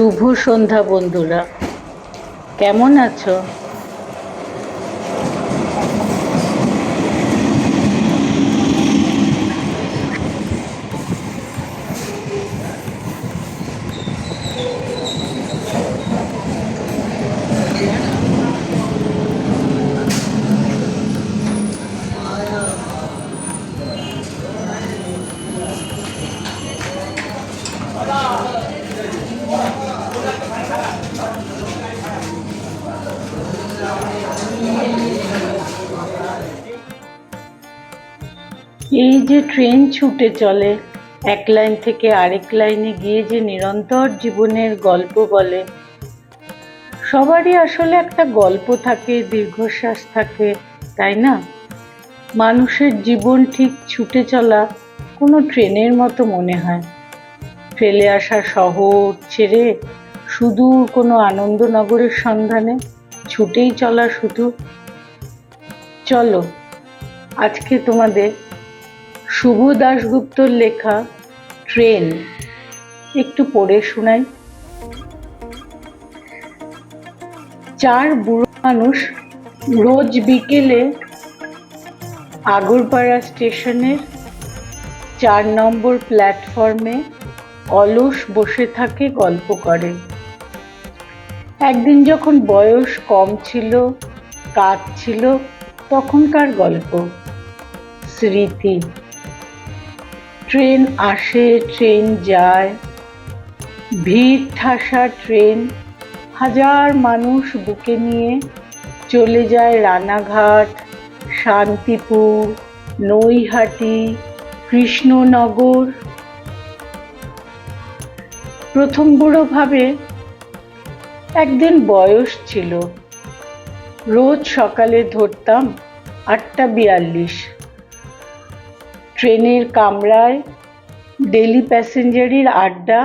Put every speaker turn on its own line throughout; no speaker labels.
শুভ সন্ধ্যা বন্ধুরা। কেমন আছো? এই যে ট্রেন ছুটে চলে, এক লাইন থেকে আরেক লাইনে গিয়ে যে নিরন্তর জীবনের গল্প বলে, সবারই আসলে একটা গল্প থাকে, দীর্ঘশ্বাস থাকে, তাই না? মানুষের জীবন ঠিক ছুটে চলা কোনো ট্রেনের মতো মনে হয়। ফেলে আসা শহর ছেড়ে শুধু কোনো আনন্দনগরের সন্ধানে ছুটেই চলা শুধু। চলো, আজকে তোমাদের শুভ দাশগুপ্তর লেখা ট্রেন। একটু পড়ে শোনাই। চার বুড়ো মানুষ রোজ বিকেলে আগরপাড়া স্টেশনের চার নম্বর প্ল্যাটফর্মে অলস বসে থাকে, গল্প করে। একদিন যখন বয়স কম ছিল কাজ ছিল, তখনকার গল্প। স্মৃতি। ট্রেন আসে, ট্রেন যায়। ভিড় ঠাসা ট্রেন, হাজার মানুষ বুকে নিয়ে চলে যায় রানাঘাট, শান্তিপুর, নৈহাটি, কৃষ্ণনগর। প্রথম বুড়ো ভাবে একদিন বয়স ছিল। রোজ সকালে ধরতাম আটটা বিয়াল্লিশ। ট্রেনের কামরায় ডেলি প্যাসেঞ্জারির আড্ডা,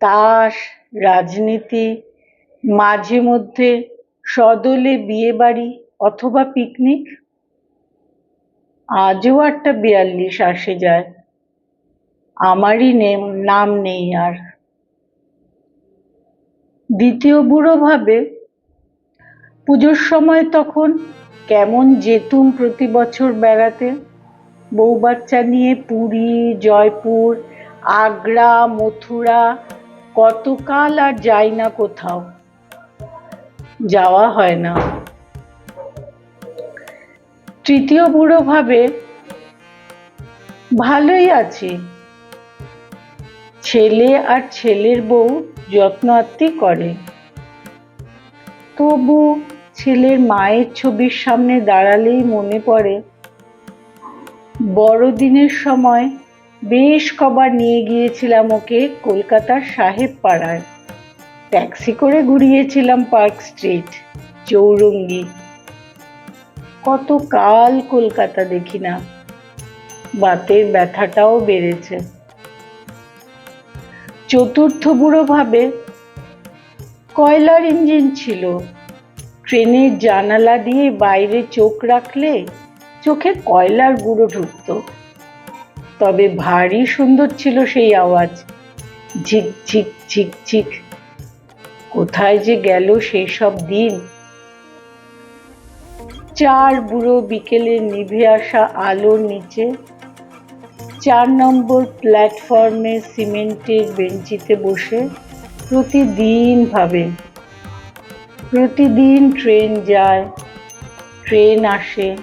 তাস, রাজনীতি, মাঝে মধ্যে সদলে বিয়ে বাড়ি অথবা পিকনিক, আজও আটটা বিয়াল্লিশ আসে যায়। আমারই নেম, নাম নেই আর। দ্বিতীয় বুড়ো ভাবে পুজোর সময় তখন কেমন যেতুম প্রতি বছর বেড়াতে? বউ বাচ্চা নিয়ে পুরী, জয়পুর, আগ্রা, মথুরা, কতকাল আর যাই না কোথাও। যাওয়া হয় না। তৃতীয় বুড়ো ভাবে, ভালোই আছি। ছেলে আর ছেলের বউ যত্ন আত্মি করে। তবু ছেলের মায়ের ছবির সামনে দাঁড়ালেই মনে পড়ে বড়দিনের সময় বেশ কবার নিয়ে গিয়েছিলাম ওকে কলকাতার সাহেব পাড়ায়। ট্যাক্সি করে ঘুরিয়েছিলাম পার্ক স্ট্রিট, চৌরঙ্গি। কত কাল কলকাতা দেখি না, বাতের ব্যথাটাও বেড়েছে। চতুর্থ বুড়ো ভাবে কয়লার ইঞ্জিন ছিল, ট্রেনের জানালা দিয়ে বাইরে চোখ রাখলে চোখে কয়লার গুঁড়ো ঢুকতো। তবে ভারী সুন্দর ছিল সেই আওয়াজ। ঝিক ঝিক ঝিক ঝিক। কোথায় যে গেল সেই সব দিন। চার বুড়ো বিকেলে নিভে আসা আলোর নিচে, চার নম্বর প্ল্যাটফর্মে সিমেন্টের বেঞ্চিতে বসে প্রতিদিন ভাবে। প্রতিদিন ট্রেন যায়, ট্রেন আসে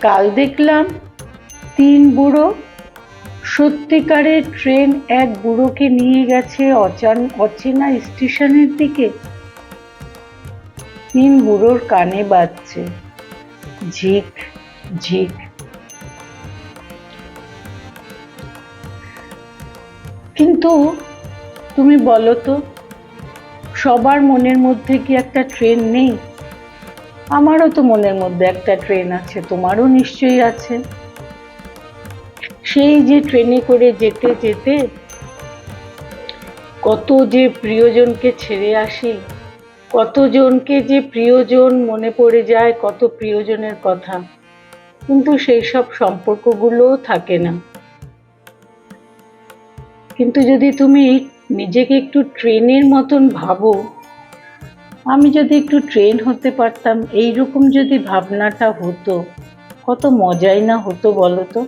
কাল দেখলাম তিন বুড়ো। সত্যিকারের ট্রেন এক বুড়োকে নিয়ে গেছে অচান, অচেনা স্টেশনের দিকে। তিন বুড়োর কানে বাজছে। ঝিক ঝিক। কিন্তু তুমি বলো তো, সবার মনের মধ্যে কি একটা ট্রেন নেই? আমারও তো মনের মধ্যে একটা ট্রেন আছে, তোমারও নিশ্চয়ই আছে। সেই যে ট্রেনে করে যেতে যেতে কত যে প্রিয়জনকে ছেড়ে আসি, কতজনকে যে প্রিয়জন মনে পড়ে যায়, কত প্রিয়জনের কথা। কিন্তু সেই সব সম্পর্কগুলোও থাকে না। কিন্তু যদি তুমি নিজেকে একটু ট্রেনের মতন ভাবো আমি যদি একটু ট্রেন হতে পারতাম, এইরকম যদি ভাবনাটা হতো, কত মজাই না হতো বলো তো?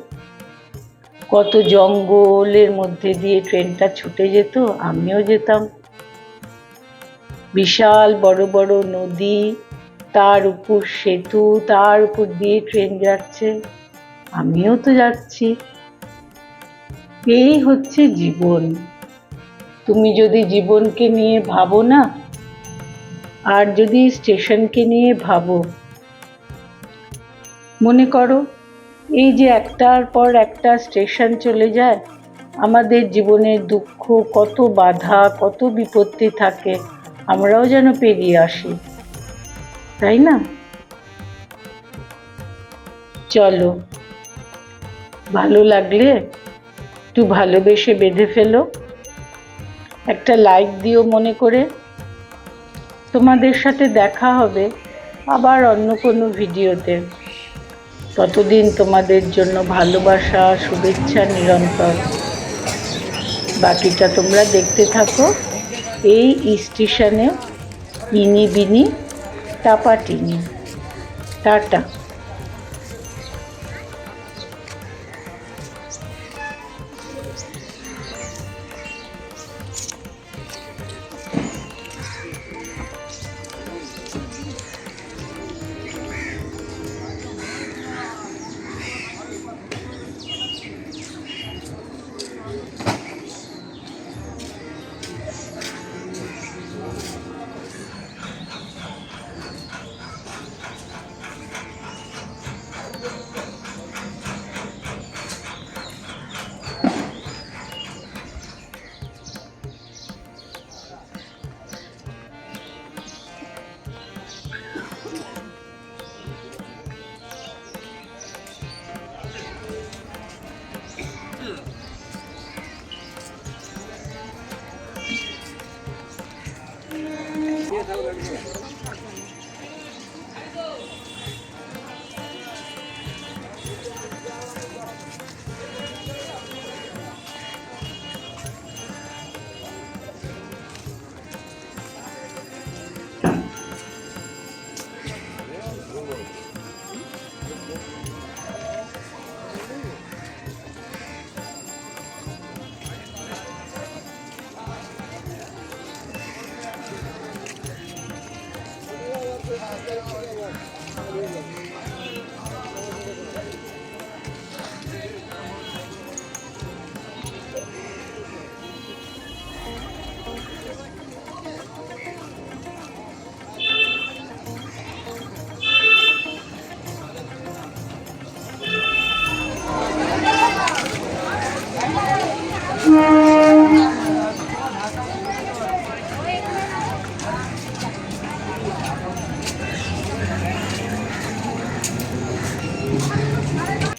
কত জঙ্গলের মধ্যে দিয়ে ট্রেনটা ছুটে যেত, আমিও যেতাম। বিশাল বড় বড় নদী, তার উপর সেতু, তার উপর দিয়ে ট্রেন যাচ্ছে, আমিও তো যাচ্ছি। এই হচ্ছে জীবন। তুমি যদি জীবনকে নিয়ে ভাবো না আর যদি স্টেশনকে নিয়ে ভাবো। মনে করো, এই যে একটার পর একটা স্টেশন চলে যায়, আমাদের জীবনের দুঃখ, কত বাধা, কত বিপত্তি থাকে, আমরাও যেন পেরিয়ে আসি। তাই না? চলো। ভালো লাগলে একটু ভালোবেসে বেঁধে ফেলো। একটা লাইক দিও মনে করে। তোমাদের সাথে দেখা হবে আবার অন্য কোনো ভিডিওতে। ততদিন তোমাদের জন্য ভালোবাসা, শুভেচ্ছা নিরন্তর। বাকিটা তোমরা দেখতে থাকো। এই স্টেশনে ইনি বিনি টাপাটিনি টাটা। Thank you.